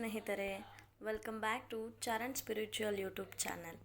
ಸ್ನೇಹಿತರೆ welcome back to Charan spiritual YouTube channel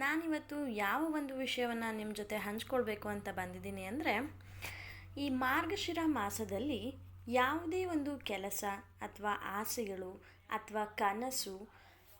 ನಾನಿವತ್ತು ಯಾವ ಒಂದು ವಿಷಯವನ್ನು ನಿಮ್ಮ ಜೊತೆ ಹಂಚ್ಕೊಳ್ಬೇಕು ಅಂತ ಬಂದಿದ್ದೀನಿ ಅಂದರೆ, ಈ ಮಾರ್ಗಶಿರ ಮಾಸದಲ್ಲಿ ಯಾವುದೇ ಒಂದು ಕೆಲಸ ಅಥವಾ ಆಸೆಗಳು ಅಥವಾ ಕನಸು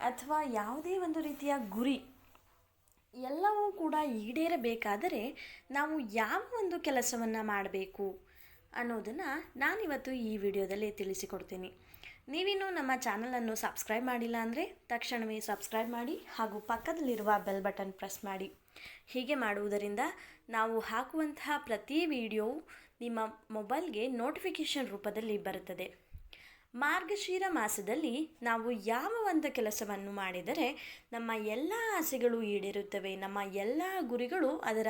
ಅಥವಾ ಯಾವುದೇ ಒಂದು ರೀತಿಯ ಗುರಿ ಎಲ್ಲವೂ ಕೂಡ ಈಡೇರಬೇಕಾದರೆ ನಾವು ಯಾವ ಒಂದು ಕೆಲಸವನ್ನು ಮಾಡಬೇಕು ಅನ್ನೋದನ್ನು ನಾನಿವತ್ತು ಈ ವಿಡಿಯೋದಲ್ಲಿ ತಿಳಿಸಿಕೊಡ್ತೀನಿ. ನೀವಿನ್ನೂ ನಮ್ಮ ಚಾನಲನ್ನು ಸಬ್ಸ್ಕ್ರೈಬ್ ಮಾಡಿಲ್ಲ ಅಂದರೆ ತಕ್ಷಣವೇ ಸಬ್ಸ್ಕ್ರೈಬ್ ಮಾಡಿ ಹಾಗೂ ಪಕ್ಕದಲ್ಲಿರುವ ಬೆಲ್ ಬಟನ್ ಪ್ರೆಸ್ ಮಾಡಿ. ಹೀಗೆ ಮಾಡುವುದರಿಂದ ನಾವು ಹಾಕುವಂತಹ ಪ್ರತಿ ವಿಡಿಯೋ ನಿಮ್ಮ ಮೊಬೈಲ್ಗೆ ನೋಟಿಫಿಕೇಷನ್ ರೂಪದಲ್ಲಿ ಬರುತ್ತದೆ. ಮಾರ್ಗಶಿರ ಮಾಸದಲ್ಲಿ ನಾವು ಯಾವ ಒಂದು ಕೆಲಸವನ್ನು ಮಾಡಿದರೆ ನಮ್ಮ ಎಲ್ಲ ಆಸೆಗಳು ಈಡೇರುತ್ತವೆ, ನಮ್ಮ ಎಲ್ಲ ಗುರಿಗಳು ಅದರ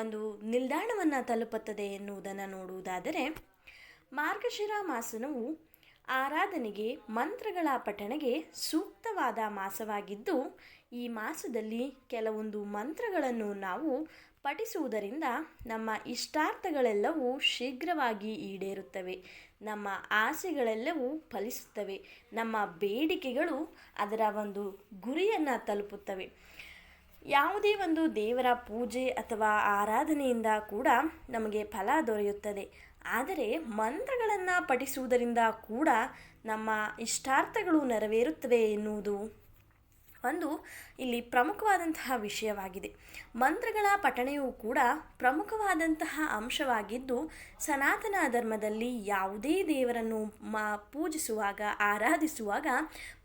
ಒಂದು ನಿಲ್ದಾಣವನ್ನು ತಲುಪುತ್ತದೆ ಎನ್ನುವುದನ್ನು ನೋಡುವುದಾದರೆ ಮಾರ್ಗಶಿರ ಮಾಸನವು ಆರಾಧನೆಗೆ, ಮಂತ್ರಗಳ ಪಠಣೆಗೆ ಸೂಕ್ತವಾದ ಮಾಸವಾಗಿದ್ದು, ಈ ಮಾಸದಲ್ಲಿ ಕೆಲವೊಂದು ಮಂತ್ರಗಳನ್ನು ನಾವು ಪಠಿಸುವುದರಿಂದ ನಮ್ಮ ಇಷ್ಟಾರ್ಥಗಳೆಲ್ಲವೂ ಶೀಘ್ರವಾಗಿ ಈಡೇರುತ್ತವೆ. ನಮ್ಮ ಆಸೆಗಳೆಲ್ಲವೂ ಫಲಿಸುತ್ತವೆ. ನಮ್ಮ ಬೇಡಿಕೆಗಳು ಅದರ ಒಂದು ಗುರಿಯನ್ನು ತಲುಪುತ್ತವೆ. ಯಾವುದೇ ಒಂದು ದೇವರ ಪೂಜೆ ಅಥವಾ ಆರಾಧನೆಯಿಂದ ಕೂಡ ನಮಗೆ ಫಲ ದೊರೆಯುತ್ತದೆ. ಆದರೆ ಮಂತ್ರಗಳನ್ನು ಪಠಿಸುವುದರಿಂದ ಕೂಡ ನಮ್ಮ ಇಷ್ಟಾರ್ಥಗಳು ನೆರವೇರುತ್ತವೆ ಎನ್ನುವುದು ಒಂದು ಇಲ್ಲಿ ಪ್ರಮುಖವಾದಂತಹ ವಿಷಯವಾಗಿದೆ. ಮಂತ್ರಗಳ ಪಠಣೆಯೂ ಕೂಡ ಪ್ರಮುಖವಾದಂತಹ ಅಂಶವಾಗಿದ್ದು ಸನಾತನ ಧರ್ಮದಲ್ಲಿ ಯಾವುದೇ ದೇವರನ್ನು ಮ ಪೂಜಿಸುವಾಗ, ಆರಾಧಿಸುವಾಗ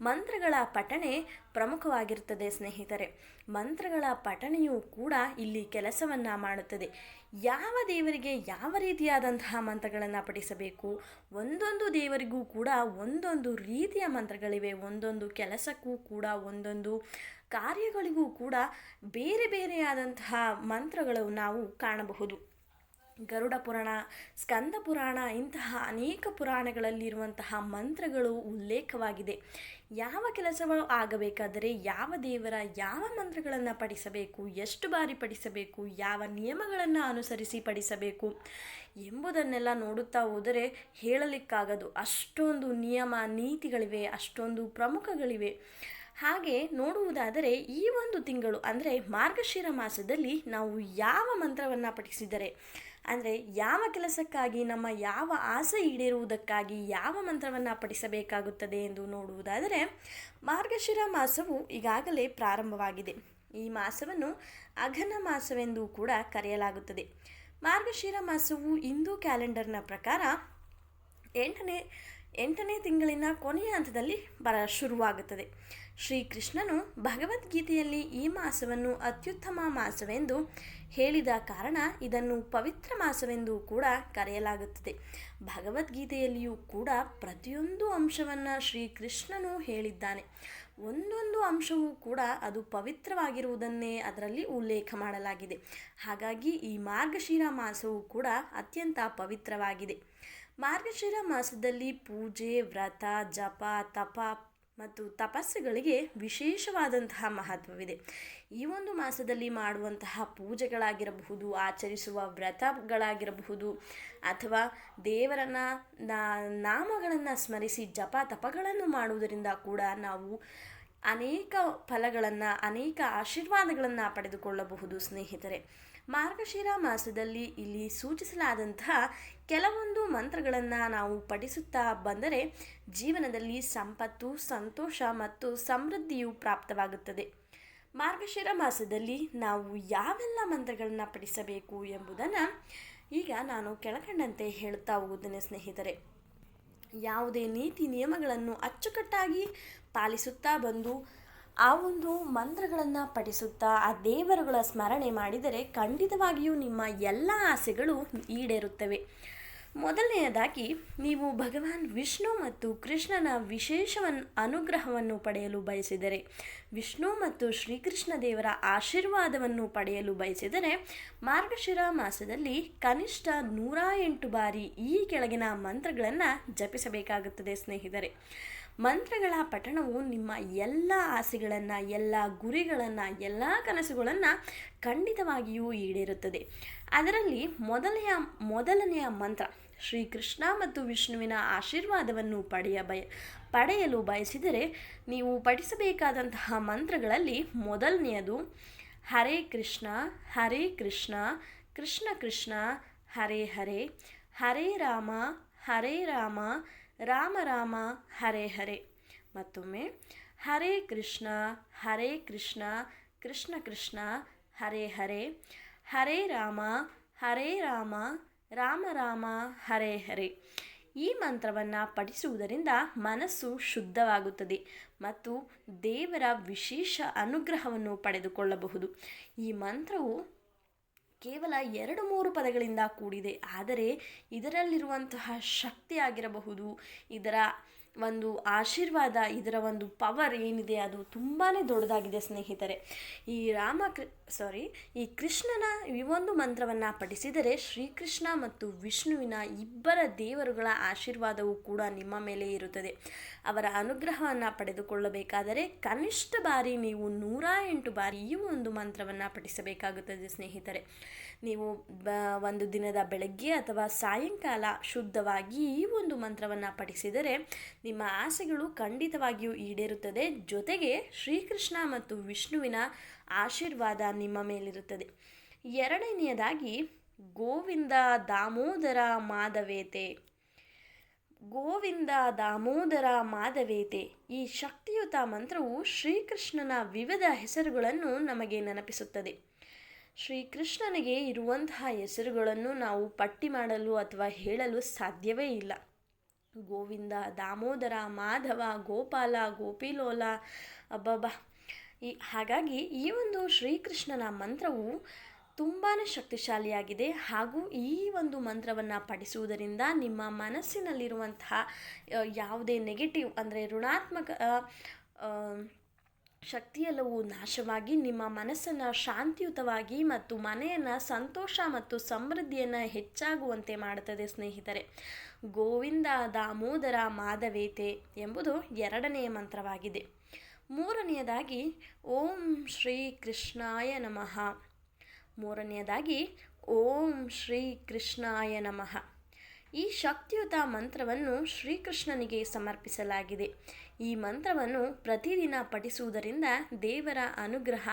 ಮಂತ್ರಗಳ ಪಠಣೆ ಪ್ರಮುಖವಾಗಿರುತ್ತದೆ ಸ್ನೇಹಿತರೆ. ಮಂತ್ರಗಳ ಪಠಣೆಯೂ ಕೂಡ ಇಲ್ಲಿ ಕೆಲಸವನ್ನು ಮಾಡುತ್ತದೆ. ಯಾವ ದೇವರಿಗೆ ಯಾವ ರೀತಿಯಾದಂತಹ ಮಂತ್ರಗಳನ್ನು ಪಠಿಸಬೇಕು? ಒಂದೊಂದು ದೇವರಿಗೂ ಕೂಡ ಒಂದೊಂದು ರೀತಿಯ ಮಂತ್ರಗಳಿವೆ, ಒಂದೊಂದು ಕೆಲಸಕ್ಕೂ ಕೂಡ, ಒಂದೊಂದು ಕಾರ್ಯಗಳಿಗೂ ಕೂಡ ಬೇರೆ ಬೇರೆಯಾದಂತಹ ಮಂತ್ರಗಳು ನಾವು ಕಾಣಬಹುದು. ಗರುಡ ಪುರಾಣ, ಸ್ಕಂದ ಪುರಾಣ ಇಂತಹ ಅನೇಕ ಪುರಾಣಗಳಲ್ಲಿರುವಂತಹ ಮಂತ್ರಗಳು ಉಲ್ಲೇಖವಾಗಿದೆ. ಯಾವ ಕೆಲಸಗಳು ಆಗಬೇಕಾದರೆ ಯಾವ ದೇವರ ಯಾವ ಮಂತ್ರಗಳನ್ನು ಪಡಿಸಬೇಕು ಎಷ್ಟು ಬಾರಿ ಪಡಿಸಬೇಕು ಯಾವ ನಿಯಮಗಳನ್ನು ಅನುಸರಿಸಿ ಪಡಿಸಬೇಕು ಎಂಬುದನ್ನೆಲ್ಲ ನೋಡುತ್ತಾ ಹೋದರೆ ಹೇಳಲಿಕ್ಕಾಗದು. ಅಷ್ಟೊಂದು ನಿಯಮ, ನೀತಿಗಳಿವೆ, ಅಷ್ಟೊಂದು ಪ್ರಮುಖಗಳಿವೆ. ಹಾಗೆ ನೋಡುವುದಾದರೆ ಈ ಒಂದು ತಿಂಗಳು, ಅಂದರೆ ಮಾರ್ಗಶಿರ ಮಾಸದಲ್ಲಿ ನಾವು ಯಾವ ಮಂತ್ರವನ್ನು ಪಠಿಸಿದರೆ ಅಂದರೆ ಯಾವ ಕೆಲಸಕ್ಕಾಗಿ, ನಮ್ಮ ಯಾವ ಆಸೆ ಈಡೇರುವುದಕ್ಕಾಗಿ ಯಾವ ಮಂತ್ರವನ್ನು ಪಠಿಸಬೇಕಾಗುತ್ತದೆ ಎಂದು ನೋಡುವುದಾದರೆ, ಮಾರ್ಗಶಿರ ಮಾಸವು ಈಗಾಗಲೇ ಪ್ರಾರಂಭವಾಗಿದೆ. ಈ ಮಾಸವನ್ನು ಅಘನ ಮಾಸವೆಂದು ಕೂಡ ಕರೆಯಲಾಗುತ್ತದೆ. ಮಾರ್ಗಶಿರ ಮಾಸವು ಹಿಂದೂ ಕ್ಯಾಲೆಂಡರ್ನ ಪ್ರಕಾರ ಎಂಟನೇ ಎಂಟನೇ ತಿಂಗಳಿನ ಕೊನೆಯ ಹಂತದಲ್ಲಿ ಬರ ಶುರುವಾಗುತ್ತದೆ. ಶ್ರೀಕೃಷ್ಣನು ಭಗವದ್ಗೀತೆಯಲ್ಲಿ ಈ ಮಾಸವನ್ನು ಅತ್ಯುತ್ತಮ ಮಾಸವೆಂದು ಹೇಳಿದ ಕಾರಣ ಇದನ್ನು ಪವಿತ್ರ ಮಾಸವೆಂದು ಕೂಡ ಕರೆಯಲಾಗುತ್ತದೆ. ಭಗವದ್ಗೀತೆಯಲ್ಲಿಯೂ ಕೂಡ ಪ್ರತಿಯೊಂದು ಅಂಶವನ್ನು ಶ್ರೀಕೃಷ್ಣನು ಹೇಳಿದ್ದಾನೆ. ಒಂದೊಂದು ಅಂಶವೂ ಕೂಡ ಅದು ಪವಿತ್ರವಾಗಿರುವುದನ್ನೇ ಅದರಲ್ಲಿ ಉಲ್ಲೇಖ ಮಾಡಲಾಗಿದೆ. ಹಾಗಾಗಿ ಈ ಮಾರ್ಗಶಿರ ಮಾಸವು ಕೂಡ ಅತ್ಯಂತ ಪವಿತ್ರವಾಗಿದೆ. ಮಾರ್ಗಶಿರ ಮಾಸದಲ್ಲಿ ಪೂಜೆ, ವ್ರತ, ಜಪ, ತಪ ಮತ್ತು ತಪಸ್ಸುಗಳಿಗೆ ವಿಶೇಷವಾದಂತಹ ಮಹತ್ವವಿದೆ. ಈ ಒಂದು ಮಾಸದಲ್ಲಿ ಮಾಡುವಂತಹ ಪೂಜೆಗಳಾಗಿರಬಹುದು, ಆಚರಿಸುವ ವ್ರತಗಳಾಗಿರಬಹುದು, ಅಥವಾ ದೇವರನ್ನ ನಾಮಗಳನ್ನು ಸ್ಮರಿಸಿ ಜಪ ತಪಗಳನ್ನು ಮಾಡುವುದರಿಂದ ಕೂಡ ನಾವು ಅನೇಕ ಫಲಗಳನ್ನು, ಅನೇಕ ಆಶೀರ್ವಾದಗಳನ್ನು ಪಡೆದುಕೊಳ್ಳಬಹುದು ಸ್ನೇಹಿತರೆ. ಮಾರ್ಗಶಿರ ಮಾಸದಲ್ಲಿ ಇಲ್ಲಿ ಸೂಚಿಸಲಾದಂತಹ ಕೆಲವೊಂದು ಮಂತ್ರಗಳನ್ನು ನಾವು ಪಠಿಸುತ್ತಾ ಬಂದರೆ ಜೀವನದಲ್ಲಿ ಸಂಪತ್ತು, ಸಂತೋಷ ಮತ್ತು ಸಮೃದ್ಧಿಯು ಪ್ರಾಪ್ತವಾಗುತ್ತದೆ. ಮಾರ್ಗಶಿರ ಮಾಸದಲ್ಲಿ ನಾವು ಯಾವೆಲ್ಲ ಮಂತ್ರಗಳನ್ನು ಪಠಿಸಬೇಕು ಎಂಬುದನ್ನು ಈಗ ನಾನು ಕೆಳಕಂಡಂತೆ ಹೇಳುತ್ತಾ ಹೋಗುತ್ತೇನೆ ಸ್ನೇಹಿತರೆ. ಯಾವುದೇ ನೀತಿ ನಿಯಮಗಳನ್ನು ಅಚ್ಚುಕಟ್ಟಾಗಿ ಪಾಲಿಸುತ್ತಾ ಬಂದು ಆ ಒಂದು ಮಂತ್ರಗಳನ್ನು ಪಠಿಸುತ್ತಾ ಆ ದೇವರುಗಳ ಸ್ಮರಣೆ ಮಾಡಿದರೆ ಖಂಡಿತವಾಗಿಯೂ ನಿಮ್ಮ ಎಲ್ಲ ಆಸೆಗಳು ಈಡೇರುತ್ತವೆ. ಮೊದಲನೆಯದಾಗಿ, ನೀವು ಭಗವಾನ್ ವಿಷ್ಣು ಮತ್ತು ಕೃಷ್ಣನ ವಿಶೇಷವನ್, ಅನುಗ್ರಹವನ್ನು ಪಡೆಯಲು ಬಯಸಿದರೆ, ವಿಷ್ಣು ಮತ್ತು ಶ್ರೀಕೃಷ್ಣ ದೇವರ ಆಶೀರ್ವಾದವನ್ನು ಪಡೆಯಲು ಬಯಸಿದರೆ, ಮಾರ್ಗಶಿರ ಮಾಸದಲ್ಲಿ ಕನಿಷ್ಠ ನೂರ ಎಂಟು ಬಾರಿ ಈ ಕೆಳಗಿನ ಮಂತ್ರಗಳನ್ನು ಜಪಿಸಬೇಕಾಗುತ್ತದೆ, ಸ್ನೇಹಿತರೆ. ಮಂತ್ರಗಳ ಪಠಣವು ನಿಮ್ಮ ಎಲ್ಲ ಆಸೆಗಳನ್ನು, ಎಲ್ಲ ಗುರಿಗಳನ್ನು, ಎಲ್ಲ ಕನಸುಗಳನ್ನು ಖಂಡಿತವಾಗಿಯೂ ಈಡೇರುತ್ತದೆ. ಅದರಲ್ಲಿ ಮೊದಲನೆಯ ಮೊದಲನೆಯ ಮಂತ್ರ ಶ್ರೀಕೃಷ್ಣ ಮತ್ತು ವಿಷ್ಣುವಿನ ಆಶೀರ್ವಾದವನ್ನು ಪಡೆಯ ಬಯ, ಪಡೆಯಲು ಬಯಸಿದರೆ ನೀವು ಪಠಿಸಬೇಕಾದಂತಹ ಮಂತ್ರಗಳಲ್ಲಿ ಮೊದಲನೆಯದು ಹರೇ ಕೃಷ್ಣ ಹರೇ ಕೃಷ್ಣ ಕೃಷ್ಣ ಕೃಷ್ಣ, ಹರೇ ಹರೇ ಹರೇ ರಾಮ ಹರೇ ರಾಮ ರಾಮ ರಾಮ, ಹರೇ ಹರೇ. ಮತ್ತೊಮ್ಮೆ, ಹರೇ ಕೃಷ್ಣ ಹರೇ ಕೃಷ್ಣ ಕೃಷ್ಣ ಕೃಷ್ಣ, ಹರೇ ಹರೇ. ಹರೇ ರಾಮ ಹರೇ ರಾಮ ರಾಮ ರಾಮ, ಹರೇ ಹರೇ. ಈ ಮಂತ್ರವನ್ನು ಪಠಿಸುವುದರಿಂದ ಮನಸ್ಸು ಶುದ್ಧವಾಗುತ್ತದೆ ಮತ್ತು ದೇವರ ವಿಶೇಷ ಅನುಗ್ರಹವನ್ನು ಪಡೆದುಕೊಳ್ಳಬಹುದು. ಈ ಮಂತ್ರವು ಕೇವಲ ಎರಡು ಮೂರು ಪದಗಳಿಂದ ಕೂಡಿದೆ. ಆದರೆ ಇದರಲ್ಲಿರುವಂತಹ ಶಕ್ತಿ ಆಗಿರಬಹುದು, ಇದರ ಒಂದು ಆಶೀರ್ವಾದ, ಇದರ ಒಂದು ಪವರ್ ಏನಿದೆ ಅದು ತುಂಬಾ ದೊಡ್ಡದಾಗಿದೆ ಸ್ನೇಹಿತರೆ. ಈ ರಾಮ ಸಾರಿ ಈ ಕೃಷ್ಣನ ಈ ಒಂದು ಮಂತ್ರವನ್ನು ಪಠಿಸಿದರೆ ಶ್ರೀಕೃಷ್ಣ ಮತ್ತು ವಿಷ್ಣುವಿನ ಇಬ್ಬರ ದೇವರುಗಳ ಆಶೀರ್ವಾದವು ಕೂಡ ನಿಮ್ಮ ಮೇಲೆ ಇರುತ್ತದೆ. ಅವರ ಅನುಗ್ರಹವನ್ನು ಪಡೆದುಕೊಳ್ಳಬೇಕಾದರೆ ಕನಿಷ್ಠ ಬಾರಿ ನೀವು ನೂರ ಎಂಟು ಬಾರಿ ಈ ಒಂದು ಮಂತ್ರವನ್ನು ಪಠಿಸಬೇಕಾಗುತ್ತದೆ ಸ್ನೇಹಿತರೆ. ನೀವು ಬ, ಒಂದು ದಿನದ ಬೆಳಗ್ಗೆ ಅಥವಾ ಸಾಯಂಕಾಲ ಶುದ್ಧವಾಗಿ ಈ ಒಂದು ಮಂತ್ರವನ್ನು ಪಠಿಸಿದರೆ ನಿಮ್ಮ ಆಸೆಗಳು ಖಂಡಿತವಾಗಿಯೂ ಈಡೇರುತ್ತದೆ. ಜೊತೆಗೆ ಶ್ರೀಕೃಷ್ಣ ಮತ್ತು ವಿಷ್ಣುವಿನ ಆಶೀರ್ವಾದ ನಿಮ್ಮ ಮೇಲಿರುತ್ತದೆ. ಎರಡನೆಯದಾಗಿ, ಗೋವಿಂದ ದಾಮೋದರ ಮಾಧವೇತೆ. ಗೋವಿಂದ ದಾಮೋದರ ಮಾಧವೇತೆ. ಈ ಶಕ್ತಿಯುತ ಮಂತ್ರವು ಶ್ರೀಕೃಷ್ಣನ ವಿವಿಧ ಹೆಸರುಗಳನ್ನು ನಮಗೆ ನೆನಪಿಸುತ್ತದೆ. ಶ್ರೀಕೃಷ್ಣನಿಗೆ ಇರುವಂತಹ ಹೆಸರುಗಳನ್ನು ನಾವು ಪಟ್ಟಿ ಮಾಡಲು ಅಥವಾ ಹೇಳಲು ಸಾಧ್ಯವೇ ಇಲ್ಲ. ಗೋವಿಂದ ದಾಮೋದರ ಮಾಧವ ಗೋಪಾಲ ಗೋಪಿಲೋಲ ಅಬ್ಬಬ್ಬ. ಹಾಗಾಗಿ ಈ ಒಂದು ಶ್ರೀಕೃಷ್ಣನ ಮಂತ್ರವು ತುಂಬಾ ಶಕ್ತಿಶಾಲಿಯಾಗಿದೆ ಹಾಗೂ ಈ ಒಂದು ಮಂತ್ರವನ್ನು ಪಠಿಸುವುದರಿಂದ ನಿಮ್ಮ ಮನಸ್ಸಿನಲ್ಲಿರುವಂತಹ ಯಾವುದೇ ನೆಗೆಟಿವ್ ಅಂದರೆ ಋಣಾತ್ಮಕ ಶಕ್ತಿಯೆಲ್ಲವೂ ನಾಶವಾಗಿ ನಿಮ್ಮ ಮನಸ್ಸನ್ನು ಶಾಂತಿಯುತವಾಗಿ ಮತ್ತು ಮನೆಯನ್ನು ಸಂತೋಷ ಮತ್ತು ಸಮೃದ್ಧಿಯನ್ನು ಹೆಚ್ಚಾಗುವಂತೆ ಮಾಡುತ್ತದೆ ಸ್ನೇಹಿತರೆ. ಗೋವಿಂದ ದಾಮೋದರ ಮಾಧವೇತೆ ಎಂಬುದು ಎರಡನೆಯ ಮಂತ್ರವಾಗಿದೆ. ಮೂರನೆಯದಾಗಿ, ಓಂ ಶ್ರೀ ಕೃಷ್ಣಾಯ ನಮಃ. ಮೂರನೆಯದಾಗಿ, ಓಂ ಶ್ರೀ ಕೃಷ್ಣಾಯ ನಮಃ. ಈ ಶಕ್ತಿಯುತ ಮಂತ್ರವನ್ನು ಶ್ರೀಕೃಷ್ಣನಿಗೆ ಸಮರ್ಪಿಸಲಾಗಿದೆ. ಈ ಮಂತ್ರವನ್ನು ಪ್ರತಿದಿನ ಪಠಿಸುವುದರಿಂದ ದೇವರ ಅನುಗ್ರಹ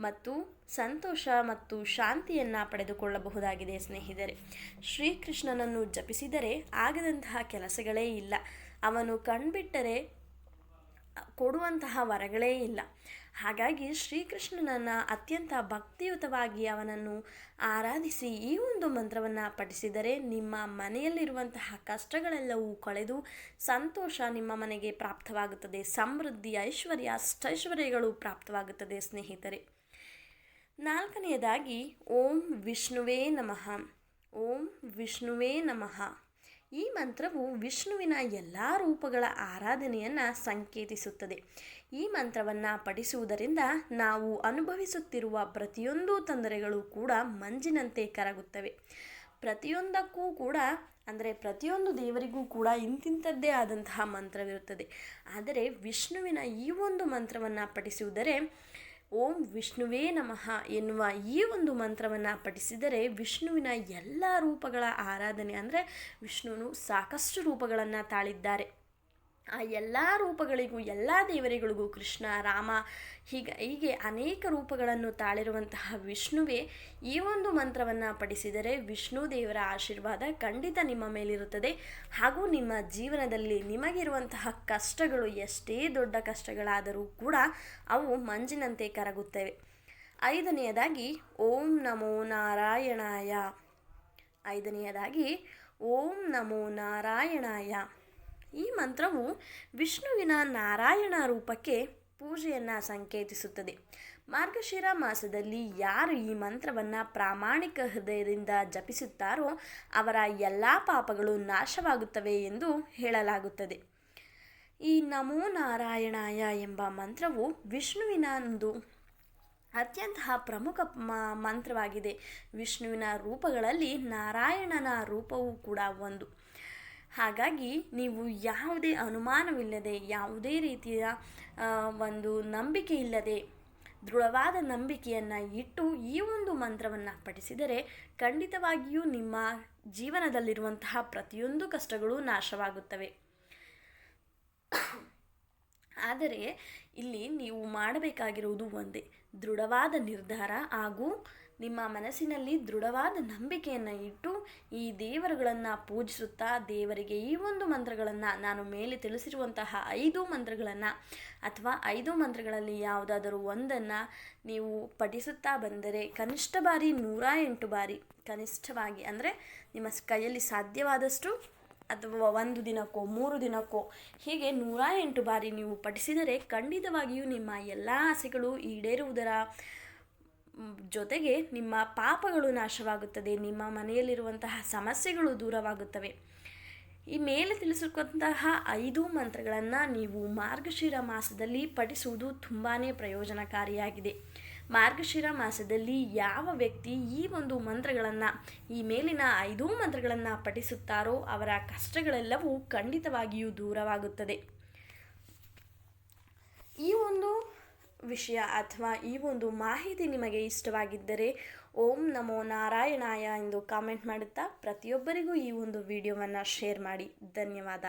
ಮತ್ತು ಸಂತೋಷ ಮತ್ತು ಶಾಂತಿಯನ್ನು ಪಡೆದುಕೊಳ್ಳಬಹುದಾಗಿದೆ, ಸ್ನೇಹಿತರೆ. ಶ್ರೀಕೃಷ್ಣನನ್ನು ಜಪಿಸಿದರೆ ಆಗದಂತಹ ಕೆಲಸಗಳೇ ಇಲ್ಲ. ಅವನು ಕಣ್ಬಿಟ್ಟರೆ ಕೊಡುವಂತಹ ವರಗಳೇ ಇಲ್ಲ. ಹಾಗಾಗಿ ಶ್ರೀಕೃಷ್ಣನನ್ನು ಅತ್ಯಂತ ಭಕ್ತಿಯುತವಾಗಿ ಅವನನ್ನು ಆರಾಧಿಸಿ ಈ ಒಂದು ಮಂತ್ರವನ್ನು ಪಠಿಸಿದರೆ ನಿಮ್ಮ ಮನೆಯಲ್ಲಿರುವಂತಹ ಕಷ್ಟಗಳೆಲ್ಲವೂ ಕಳೆದು ಸಂತೋಷ ನಿಮ್ಮ ಮನೆಗೆ ಪ್ರಾಪ್ತವಾಗುತ್ತದೆ. ಸಮೃದ್ಧಿ, ಐಶ್ವರ್ಯ, ಅಷ್ಟೈಶ್ವರ್ಯಗಳು ಪ್ರಾಪ್ತವಾಗುತ್ತದೆ ಸ್ನೇಹಿತರೆ. ನಾಲ್ಕನೆಯದಾಗಿ ಓಂ ವಿಷ್ಣುವೇ ನಮಃ. ಓಂ ವಿಷ್ಣುವೇ ನಮಃ. ಈ ಮಂತ್ರವು ವಿಷ್ಣುವಿನ ಎಲ್ಲ ರೂಪಗಳ ಆರಾಧನೆಯನ್ನು ಸಂಕೇತಿಸುತ್ತದೆ. ಈ ಮಂತ್ರವನ್ನು ಪಠಿಸುವುದರಿಂದ ನಾವು ಅನುಭವಿಸುತ್ತಿರುವ ಪ್ರತಿಯೊಂದು ತೊಂದರೆಗಳು ಕೂಡ ಮಂಜಿನಂತೆ ಕರಗುತ್ತವೆ. ಪ್ರತಿಯೊಂದಕ್ಕೂ ಕೂಡ, ಅಂದರೆ ಪ್ರತಿಯೊಂದು ದೇವರಿಗೂ ಕೂಡ ಇಂತಿಂಥದ್ದೇ ಆದಂತಹ ಮಂತ್ರವಿರುತ್ತದೆ. ಆದರೆ ವಿಷ್ಣುವಿನ ಈ ಒಂದು ಮಂತ್ರವನ್ನು ಪಠಿಸುವುದರೆ ಓಂ ವಿಷ್ಣುವೇ ನಮಃ ಎನ್ನುವ ಈ ಒಂದು ಮಂತ್ರವನ್ನು ಪಠಿಸಿದರೆ ವಿಷ್ಣುವಿನ ಎಲ್ಲ ರೂಪಗಳ ಆರಾಧನೆ ಅಂದರೆ ವಿಷ್ಣುನು ಸಾಕಷ್ಟು ರೂಪಗಳನ್ನು ತಾಳಿದ್ದಾರೆ. ಆ ಎಲ್ಲ ರೂಪಗಳಿಗೂ, ಎಲ್ಲ ದೇವರಿಗಳಿಗೂ ಕೃಷ್ಣ, ರಾಮ ಹೀಗೆ ಹೀಗೆ ಅನೇಕ ರೂಪಗಳನ್ನು ತಾಳಿರುವಂತಹ ವಿಷ್ಣುವೇ ಈ ಒಂದು ಮಂತ್ರವನ್ನು ಪಡಿಸಿದರೆ ವಿಷ್ಣು ದೇವರ ಆಶೀರ್ವಾದ ಖಂಡಿತ ನಿಮ್ಮ ಮೇಲಿರುತ್ತದೆ. ಹಾಗೂ ನಿಮ್ಮ ಜೀವನದಲ್ಲಿ ನಿಮಗಿರುವಂತಹ ಕಷ್ಟಗಳು ಎಷ್ಟೇ ದೊಡ್ಡ ಕಷ್ಟಗಳಾದರೂ ಕೂಡ ಅವು ಮಂಜಿನಂತೆ ಕರಗುತ್ತವೆ. ಐದನೆಯದಾಗಿ, ಓಂ ನಮೋ ನಾರಾಯಣಾಯ. ಐದನೆಯದಾಗಿ, ಓಂ ನಮೋ ನಾರಾಯಣಾಯ. ಈ ಮಂತ್ರವು ವಿಷ್ಣುವಿನ ನಾರಾಯಣ ರೂಪಕ್ಕೆ ಪೂಜೆಯನ್ನು ಸಂಕೇತಿಸುತ್ತದೆ. ಮಾರ್ಗಶಿರ ಮಾಸದಲ್ಲಿ ಯಾರು ಈ ಮಂತ್ರವನ್ನು ಪ್ರಾಮಾಣಿಕ ಹೃದಯದಿಂದ ಜಪಿಸುತ್ತಾರೋ ಅವರ ಎಲ್ಲ ಪಾಪಗಳು ನಾಶವಾಗುತ್ತವೆ ಎಂದು ಹೇಳಲಾಗುತ್ತದೆ. ಈ ನಮೋ ನಾರಾಯಣಾಯ ಎಂಬ ಮಂತ್ರವು ವಿಷ್ಣುವಿನ ಒಂದು ಅತ್ಯಂತ ಪ್ರಮುಖ ಮಂತ್ರವಾಗಿದೆ. ವಿಷ್ಣುವಿನ ರೂಪಗಳಲ್ಲಿ ನಾರಾಯಣನ ರೂಪವೂ ಕೂಡ ಒಂದು. ಹಾಗಾಗಿ ನೀವು ಯಾವುದೇ ಅನುಮಾನವಿಲ್ಲದೆ, ಯಾವುದೇ ರೀತಿಯ ಒಂದು ನಂಬಿಕೆ ಇಲ್ಲದೆ ದೃಢವಾದ ನಂಬಿಕೆಯನ್ನು ಇಟ್ಟು ಈ ಒಂದು ಮಂತ್ರವನ್ನು ಪಠಿಸಿದರೆ ಖಂಡಿತವಾಗಿಯೂ ನಿಮ್ಮ ಜೀವನದಲ್ಲಿರುವಂತಹ ಪ್ರತಿಯೊಂದು ಕಷ್ಟಗಳು ನಾಶವಾಗುತ್ತವೆ. ಆದರೆ ಇಲ್ಲಿ ನೀವು ಮಾಡಬೇಕಾಗಿರುವುದು ಒಂದೇ, ದೃಢವಾದ ನಿರ್ಧಾರ ಹಾಗೂ ನಿಮ್ಮ ಮನಸ್ಸಿನಲ್ಲಿ ದೃಢವಾದ ನಂಬಿಕೆಯನ್ನು ಇಟ್ಟು ಈ ದೇವರುಗಳನ್ನು ಪೂಜಿಸುತ್ತಾ ದೇವರಿಗೆ ಈ ಒಂದು ಮಂತ್ರಗಳನ್ನು ನಾನು ಮೇಲೆ ತಿಳಿಸಿರುವಂತಹ ಐದು ಮಂತ್ರಗಳನ್ನು ಅಥವಾ ಐದು ಮಂತ್ರಗಳಲ್ಲಿ ಯಾವುದಾದರೂ ಒಂದನ್ನು ನೀವು ಪಠಿಸುತ್ತಾ ಬಂದರೆ ಕನಿಷ್ಠ ಬಾರಿ ನೂರ ಎಂಟು ಬಾರಿ ಕನಿಷ್ಠವಾಗಿ ಅಂದರೆ ನಿಮ್ಮ ಕೈಯಲ್ಲಿ ಸಾಧ್ಯವಾದಷ್ಟು ಅಥವಾ ಒಂದು ದಿನಕ್ಕೋ, ಮೂರು ದಿನಕ್ಕೋ ಹೀಗೆ ನೂರ ಎಂಟು ಬಾರಿ ನೀವು ಪಠಿಸಿದರೆ ಖಂಡಿತವಾಗಿಯೂ ನಿಮ್ಮ ಎಲ್ಲ ಆಸೆಗಳು ಈಡೇರುವುದರ ಜೊತೆಗೆ ನಿಮ್ಮ ಪಾಪಗಳು ನಾಶವಾಗುತ್ತದೆ, ನಿಮ್ಮ ಮನೆಯಲ್ಲಿರುವಂತಹ ಸಮಸ್ಯೆಗಳು ದೂರವಾಗುತ್ತವೆ. ಈ ಮೇಲೆ ತಿಳಿಸಿಕೊಂತಹ ಐದು ಮಂತ್ರಗಳನ್ನು ನೀವು ಮಾರ್ಗಶಿರ ಮಾಸದಲ್ಲಿ ಪಠಿಸುವುದು ತುಂಬಾ ಪ್ರಯೋಜನಕಾರಿಯಾಗಿದೆ. ಮಾರ್ಗಶಿರ ಮಾಸದಲ್ಲಿ ಯಾವ ವ್ಯಕ್ತಿ ಈ ಒಂದು ಮಂತ್ರಗಳನ್ನು, ಈ ಮೇಲಿನ ಐದು ಮಂತ್ರಗಳನ್ನು ಪಠಿಸುತ್ತಾರೋ ಅವರ ಕಷ್ಟಗಳೆಲ್ಲವೂ ಖಂಡಿತವಾಗಿಯೂ ದೂರವಾಗುತ್ತದೆ. ಈ ಒಂದು ವಿಷಯ ಅಥವಾ ಈ ಒಂದು ಮಾಹಿತಿ ನಿಮಗೆ ಇಷ್ಟವಾಗಿದ್ದರೆ ಓಂ ನಮೋ ನಾರಾಯಣಾಯ ಎಂದು ಕಾಮೆಂಟ್ ಮಾಡುತ್ತಾ ಪ್ರತಿಯೊಬ್ಬರಿಗೂ ಈ ಒಂದು ವಿಡಿಯೋವನ್ನು ಶೇರ್ ಮಾಡಿ. ಧನ್ಯವಾದ.